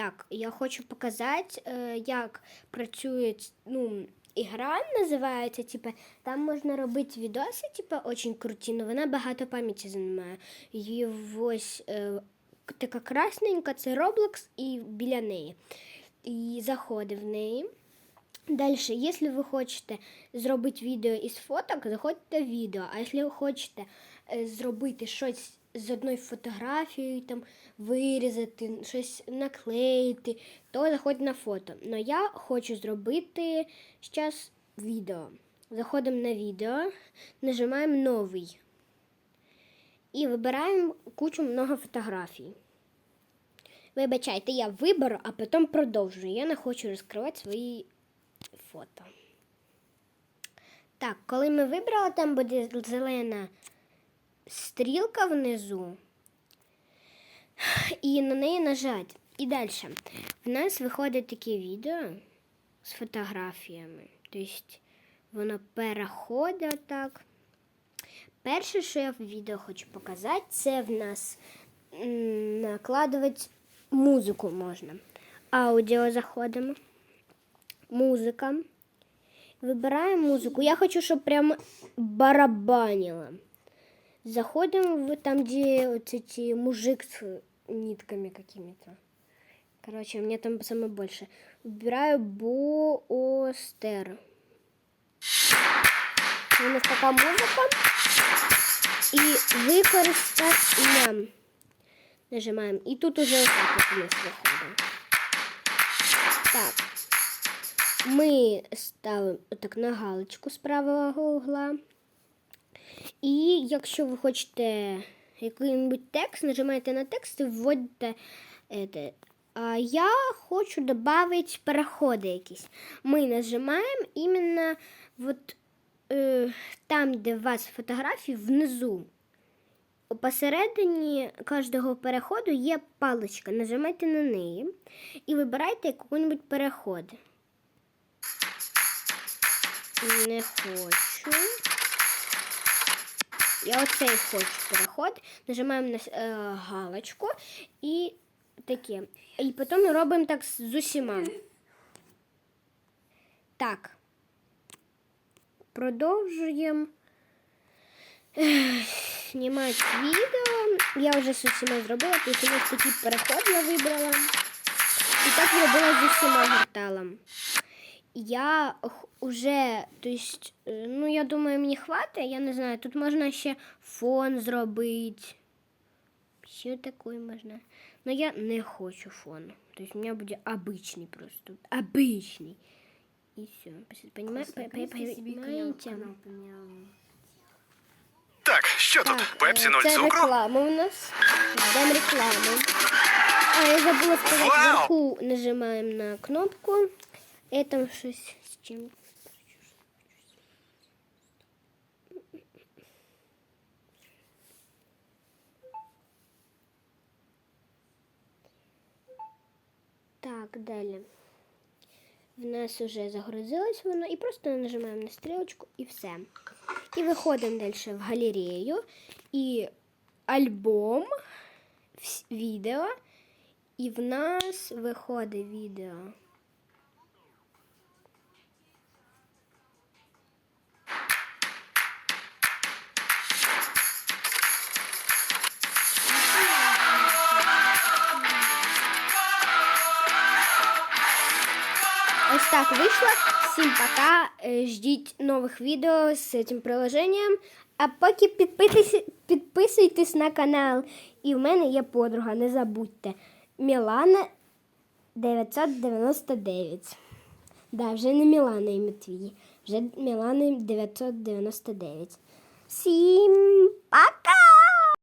Так, я хочу показати, е, як працює ну, ігра, називається. Типу, там можна робити відоси, типу, дуже круті, але вона багато пам'яті займає. І ось е, така красненька, це Roblox і біля неї. І заходи в неї. Далі, якщо ви хочете зробити відео із фоток, заходьте в відео. А якщо ви хочете зробити щось з одною фотографією, там, вирізати, щось наклеїти, то заходьте на фото. Но я хочу зробити зараз відео. Заходимо на відео, нажимаємо новий і вибираємо кучу много фотографій. Вибачайте, я виберу, а потім продовжую. Я не хочу розкривати свої фото. Так, коли ми вибрали, там буде зелена стрілка внизу. І на неї нажать. І далі. В нас виходить таке відео з фотографіями. Тобто воно переходить так. Перше, що я в відео хочу показати, це в нас накладувати музику можна. Аудіо заходимо. Музика. Вибираємо музику. Я хочу, щоб прям барабанило. Заходим в там, где вот эти мужик с нитками какими-то. Короче, мне там самое больше. Выбираю Боостер. У нас така музика. І використати нам. Нажимаємо. І тут уже так от у нас виходить. Так. Ми ставимо отак на галочку з правого угла. І якщо ви хочете який-небудь текст, нажимаєте на текст і вводите. Это. А я хочу додати переходи якісь. Ми нажимаємо іменно вот, е, там, де у вас фотографії, внизу. Посередині кожного переходу є паличка. Нажимайте на неї і вибирайте який-небудь переход. Не хочу. Я оцей хочу переход. Нажимаємо на е, галочку і таке. І потім робимо так з усіма. Так. Продовжуємо знімати відео. Я вже з усіма зробила, ось такий переход я вибрала. І так зробила з усіма горталом Я х- уже, то есть, е, ну я думаю, мені хватить, я не знаю, тут можна ще фон зробити. Що таке можна? Но я не хочу фон. То есть у меня будет обычный просто. Обычный. И все. Понимаете? Понимаете? Так, що тут? Пепсі е, нуль це цукру? реклама у нас. Ждем рекламу. А, я забыла сказать, Вау! вверху нажимаем на кнопку. Это щось з чим. Так, далі. В нас вже загрузилось воно, і просто нажимаємо на стрілочку і все. І виходимо далі в галерею. І альбом, відео. І в нас виходить відео. Ось так вийшло. Всім пока. Е, Ждіть нових відео з цим приложенням. А поки підписуйтесь, підписуйтесь на канал. І в мене є подруга, не забудьте. Мілана 999. Да, вже не Мілана і Матвій. Вже Мілана 999. Всім пока!